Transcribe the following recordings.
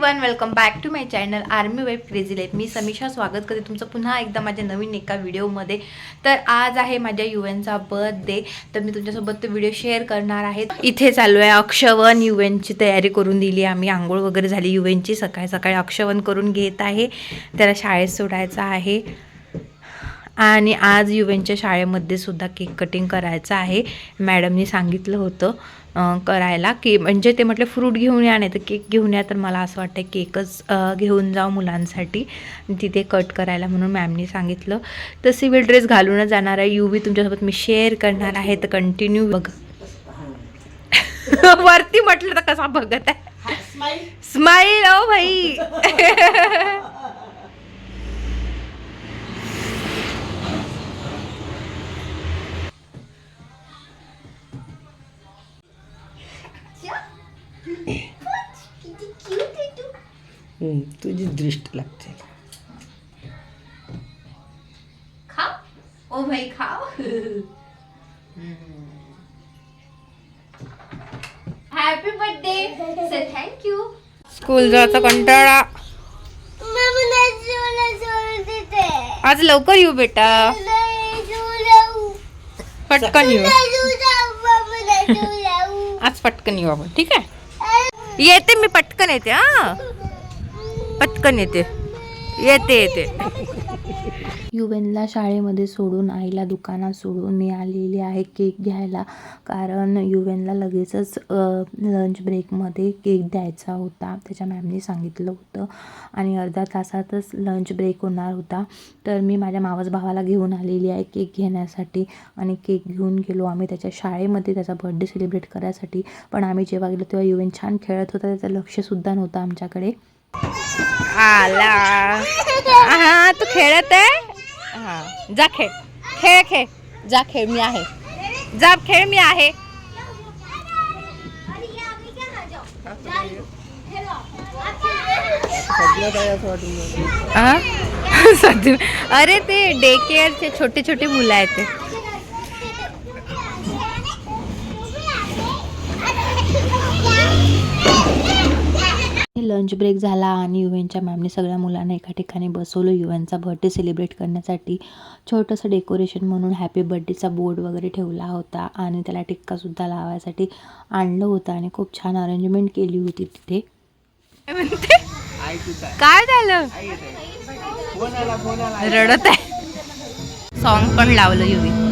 One welcome back to my channel army wife crazy life मी समीक्षा स्वागत करते तुमचं पुन्हा एकदा माझ्या नवीन एका व्हिडिओमध्ये तर आज आहे माझ्या युएनचा बर्थडे तर मी तुमच्यासोबत तो व्हिडिओ शेअर करणार आहे. इथे चालू आहे अक्षवन युएनची तयारी करून दिली आम्ही. आंघोळ वगैरे झाली युएनची. सकाळी सकाळी अक्षवन करून घेत आहे. त्याला शाळेत सोडायचं आहे. आणि आज युवेनच्या शाळेमध्ये सुद्धा केक कटिंग करायचं आहे. मॅडमनी सांगितलं होतं. करायला की म्हणजे ते म्हटलं फ्रूट घेऊन या नाही तर केक घेऊन या. तर मला असं वाटतं केकच घेऊन जाऊ मुलांसाठी. तिथे कट करायला म्हणून मॅमनी सांगितलं. तर सिव्हिल ड्रेस घालूनच जाणार आहे. यू तुमच्यासोबत मी शेअर करणार आहे. तर कंटिन्यू बघ. वरती म्हटलं तर कसा बघत आहे. स्माईल ओ भाई. तुझी दृष्ट लागते. खाओ ओ भाई खाओ हॅपी बर्थडे से थँक्यू स्कूल जायचा कंटाळा. आज लवकर येऊ बेटा. पटकन येऊ. आज पटकन येऊ आपण ठीक आहे? येते मी पटकन येते हा. पटकन येते. येते येते. युवेनला शाळेमध्ये सोडून आईला दुकानात सोडून मी आलेली आहे केक घ्यायला. कारण युवेनला लगेचच लंच ब्रेकमध्ये केक द्यायचा होता. त्याच्या मॅमनी सांगितलं होतं. आणि अर्धा तासातच लंच ब्रेक होणार होता. तर मी माझ्या मावस भावाला घेऊन आलेली आहे केक घेण्यासाठी. आणि केक घेऊन गेलो आम्ही त्याच्या शाळेमध्ये त्याचा बर्थडे सेलिब्रेट करायसाठी. पण आम्ही जेव्हा गेलो तेव्हा युवेन छान खेळत होता. त्याचं लक्षसुद्धा नव्हतं आमच्याकडे. आला। तू खेळत आहे? हा, जा जा मी जा मी? अरे ते डे केअरचे छोटे छोटे मुलं आहेत लंच ब्रेक झाला आणि युएनच्या मॅमने सगळ्या मुलांना एका ठिकाणी बसवलं. युएनचा बर्थडे सेलिब्रेट करण्यासाठी छोटंसं डेकोरेशन म्हणून हॅपी बर्थडेचा बोर्ड वगैरे ठेवला होता आणि त्याला टिक्कासुद्धा लावायसाठी आणलं होतं आणि खूप छान अरेंजमेंट केली होती तिथे. काय झालं? रडत आहे. सॉन्ग पण लावलं युवी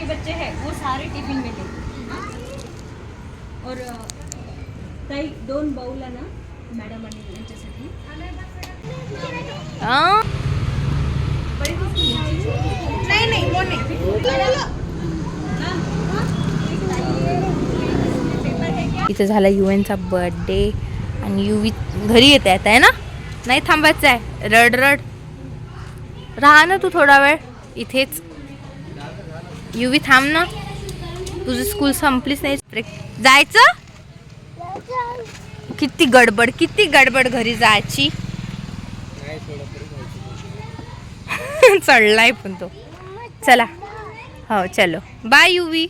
के बच्चे हैं वो सारे टिफिन में ले और काही दोन बाउल आहे ना मॅडम आणि यांच्यासाठी। नाही नाही कोण इथे झाला युएनचा बर्थडे आणि युवी घरी येते आता आहे ना? नाही थांबायचं आहे रड रड. राहा ना तू थोडा वेळ. इथेच. युवी थांब ना तुझी स्कूल संपलीच नाही. जायचं? किती गडबड किती गडबड घरी जायची? चढलाय पण तो. चला. हो चलो. बाय युवी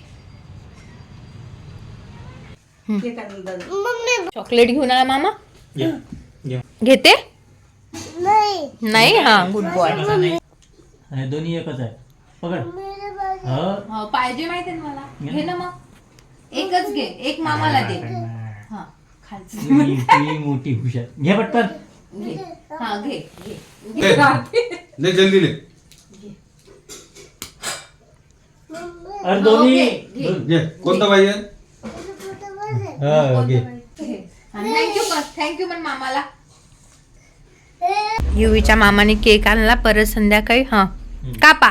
चॉकलेट घेऊन आला मामा? घेते? नाही. हा गुड बॉय दोन्ही एकच आहे. पकड. हो. पाहिजे माहिती मला? घे ना. मग. एकच घे. एक मामाला दे. हा खालचं. मोठी हुशार. घे पटकन. घे. हा घे घे. ले जल्दी ले. अरे दोन्ही. घे, घे. दोन- घे. कोणता पाहिजे हा, घे. थँक्यू कर थँक्यू पण मामाला. युवीच्या मामाने केक आणला परत संध्याकाळी हा. कापा.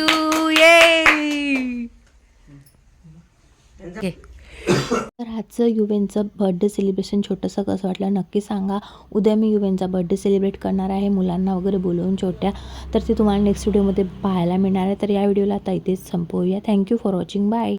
आजचं युवेनचं बर्थडे सेलिब्रेशन छोटंसं कसं वाटलं नक्की सांगा. उद्या मी युवेनचा बर्थडे सेलिब्रेट करणार आहे मुलांना वगैरे बोलवून छोट्या. तर ते तुम्हाला नेक्स्ट व्हिडिओमध्ये पाहायला मिळणार आहे. तर या व्हिडिओला आता इथेच संपवूया. Thank you for watching bye